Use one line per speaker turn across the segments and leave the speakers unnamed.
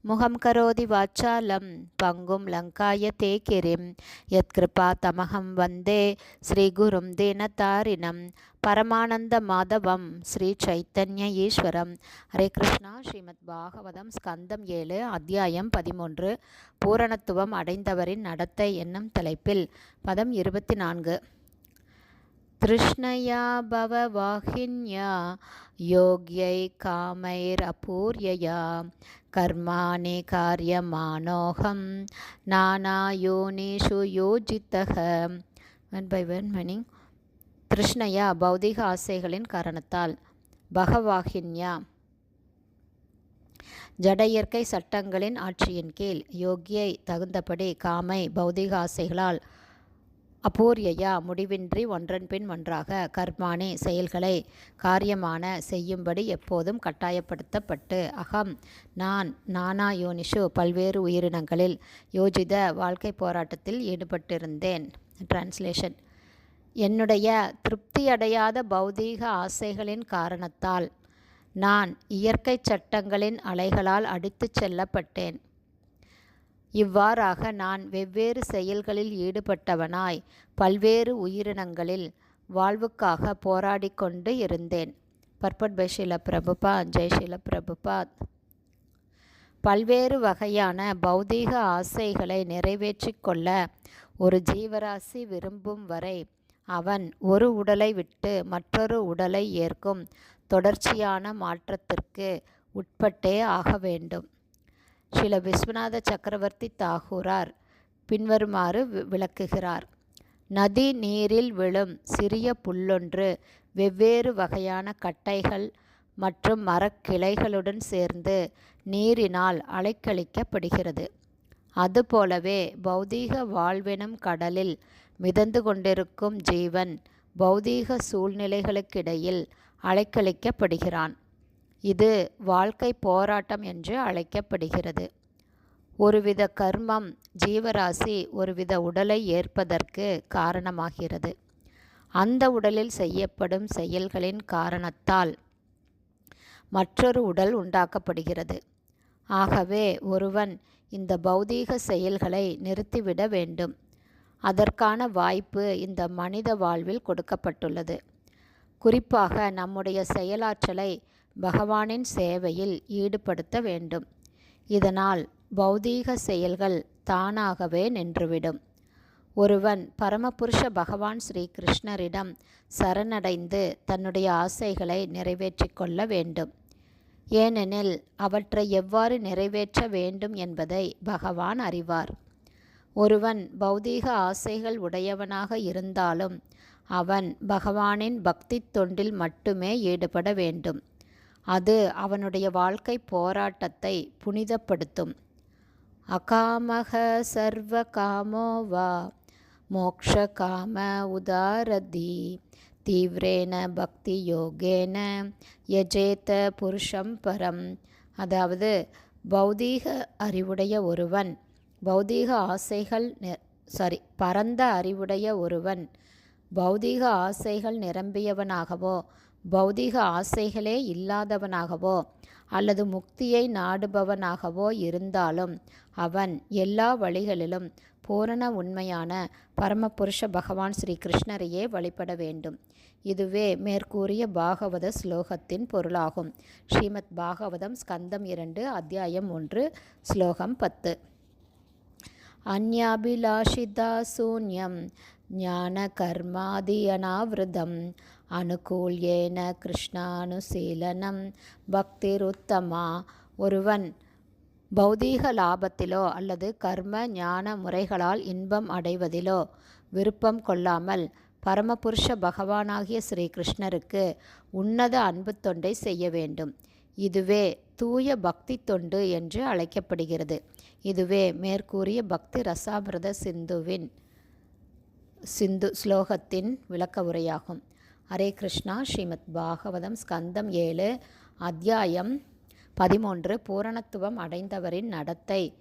முகம் கரோதி வாச்சாலம் பங்கும் லங்காய தே கிரிம் யத்கிருபா தமகம் வந்தே ஸ்ரீகுரும் தீனதாரிணம் பரமானந்த மாதவம் ஸ்ரீ சைத்தன்ய ஈஸ்வரம். ஹரே கிருஷ்ணா ஸ்ரீமத் பாகவதம் ஸ்கந்தம் ஏழு அத்தியாயம் பதிமூன்று. பூரணத்துவம் அடைந்தவரின் நடத்தை என்னும் தலைப்பில் பதம் இருபத்தி நான்கு. तृष्णया भववाहिन्या योग्यै कामैरपूर्यया कर्माणि कार्यमानोऽहं नानायोनिषु योजितः ஒன் பை ஒன் மீனிங் திருஷ்ணையா பௌதிக ஆசைகளின் காரணத்தால் பகவாகின்யா ஜட இயற்கை சட்டங்களின் ஆட்சியின் கீழ் யோகியை தகுந்தபடி காமை பௌதிக ஆசைகளால் அபூர்யா முடிவின்றி ஒன்றன் பின் ஒன்றாக கர்மானி செயல்களை காரியமான செய்யும்படி எப்போதும் கட்டாயப்படுத்தப்பட்டு அகம். நான் நானா யோனிஷு பல்வேறு உயிரினங்களில் யோஜித வாழ்க்கை போராட்டத்தில் ஈடுபட்டிருந்தேன். டிரான்ஸ்லேஷன் என்னுடைய திருப்தியடையாத பௌதீக ஆசைகளின் காரணத்தால் நான் இயற்கை சட்டங்களின் அலைகளால் அடித்துச் செல்லப்பட்டேன். இவ்வாறாக நான் வெவ்வேறு செயல்களில் ஈடுபட்டவனாய் பல்வேறு உயிரினங்களில் வாழ்வுக்காக போராடி கொண்டு இருந்தேன். பர்பட் பை ஷீல பிரபுபா ஜெய் பிரபுபாத் பல்வேறு வகையான பௌதீக ஆசைகளை நிறைவேற்றி கொள்ள ஒரு ஜீவராசி விரும்பும் வரை அவன் ஒரு உடலை விட்டு மற்றொரு உடலை ஏற்கும் தொடர்ச்சியான மாற்றத்திற்கு உட்பட்டே ஆக வேண்டும். ஸ்ரீல விஸ்வநாத சக்கரவர்த்தி தாகூரார் பின்வருமாறு விளக்குகிறார். நதி நீரில் விழும் சிறிய புல்லொன்று வெவ்வேறு வகையான கட்டைகள் மற்றும் மரக்கிளைகளுடன் சேர்ந்து நீரினால் அலைக்கழிக்கப்படுகிறது. அதுபோலவே பௌதீக வாழ்வெனும் கடலில் மிதந்து கொண்டிருக்கும் ஜீவன் பௌதீக சூழ்நிலைகளுக்கிடையில் அலைக்கழிக்கப்படுகிறான். இது வாழ்க்கை போராட்டம் என்று அழைக்கப்படுகிறது. ஒருவித கர்மம் ஜீவராசி ஒருவித உடலை ஏற்பதற்கு காரணமாகிறது. அந்த உடலில் செய்யப்படும் செயல்களின் காரணத்தால் மற்றொரு உடல் உண்டாக்கப்படுகிறது. ஆகவே ஒருவன் இந்த பௌதீக செயல்களை நிறுத்திவிட வேண்டும். அதற்கான வாய்ப்பு இந்த மனித வாழ்வில் கொடுக்கப்பட்டுள்ளது. குறிப்பாக நம்முடைய செயலாற்றலை பகவானின் சேவையில் ஈடுபடுத்த வேண்டும். இதனால் பௌதீக செயல்கள் தானாகவே நின்றுவிடும். ஒருவன் பரமபுருஷ பகவான் ஸ்ரீ கிருஷ்ணரிடம் சரணடைந்து தன்னுடைய ஆசைகளை நிறைவேற்றி கொள்ள வேண்டும். ஏனெனில் அவற்றை எவ்வாறு நிறைவேற்ற வேண்டும் என்பதை பகவான் அறிவார். ஒருவன் பௌதீக ஆசைகள் உடையவனாக இருந்தாலும் அவன் பகவானின் பக்தி தொண்டில் மட்டுமே ஈடுபட வேண்டும். அது அவனுடைய வாழ்க்கை போராட்டத்தை புனிதப்படுத்தும். அகாமக சர்வ காமோவா மோக்ஷ காம உதாரதி தீவிரேன பக்தி யோகேன யஜேத புருஷம் பரம். அதாவது பௌதீக அறிவுடைய ஒருவன் பௌதீக ஆசைகள் சாரி பரந்த அறிவுடைய ஒருவன் பௌதீக ஆசைகள் நிரம்பியவனாகவோ பௌதீக ஆசைகளே இல்லாதவனாகவோ அல்லது முக்தியை நாடுபவனாகவோ இருந்தாலும் அவன் எல்லா வழிகளிலும் பூரண உண்மையான பரமபுருஷ பகவான் ஸ்ரீ கிருஷ்ணரையே வழிபட வேண்டும். இதுவே மேற்கூறிய பாகவத ஸ்லோகத்தின் பொருளாகும். ஸ்ரீமத் பாகவதம் ஸ்கந்தம் இரண்டு அத்தியாயம் ஒன்று ஸ்லோகம் பத்து. அந்யாபிலாஷிதா சூன்யம் ஞான கர்மாதி அனாவிரதம் அனுகூல்யேன கிருஷ்ணானுசீலனம். பக்திருத்தமா. ஒருவன் பௌதீக லாபத்திலோ அல்லது கர்ம ஞான முறைகளால் இன்பம் அடைவதிலோ விருப்பம் கொள்ளாமல் பரமபுருஷ பகவானாகிய ஸ்ரீ கிருஷ்ணருக்கு உன்னத அன்பு தொண்டை செய்ய வேண்டும். இதுவே தூய பக்தி தொண்டு என்று அழைக்கப்படுகிறது. இதுவே மேற்கூறிய பக்தி ரசாமிரத சிந்துவின் சிந்து ஸ்லோகத்தின் விளக்க உரையாகும் ஹரே கிருஷ்ணா ஸ்ரீமத் பாகவதம் ஸ்கந்தம் ஏழு அத்தியாயம் பதிமூன்று பூரணத்துவம் அடைந்தவரின் நடத்தை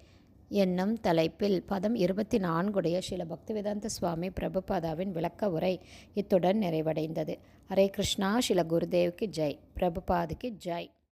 என்னும் தலைப்பில் பதம் இருபத்தி நான்குடைய ஸ்ரீல பக்திவேதாந்த சுவாமி பிரபுபாதாவின் விளக்க உரை இத்துடன் நிறைவடைந்தது. ஹரே கிருஷ்ணா ஸ்ரீல குருதேவுக்கு ஜெய். பிரபுபாதுக்கு ஜெய்.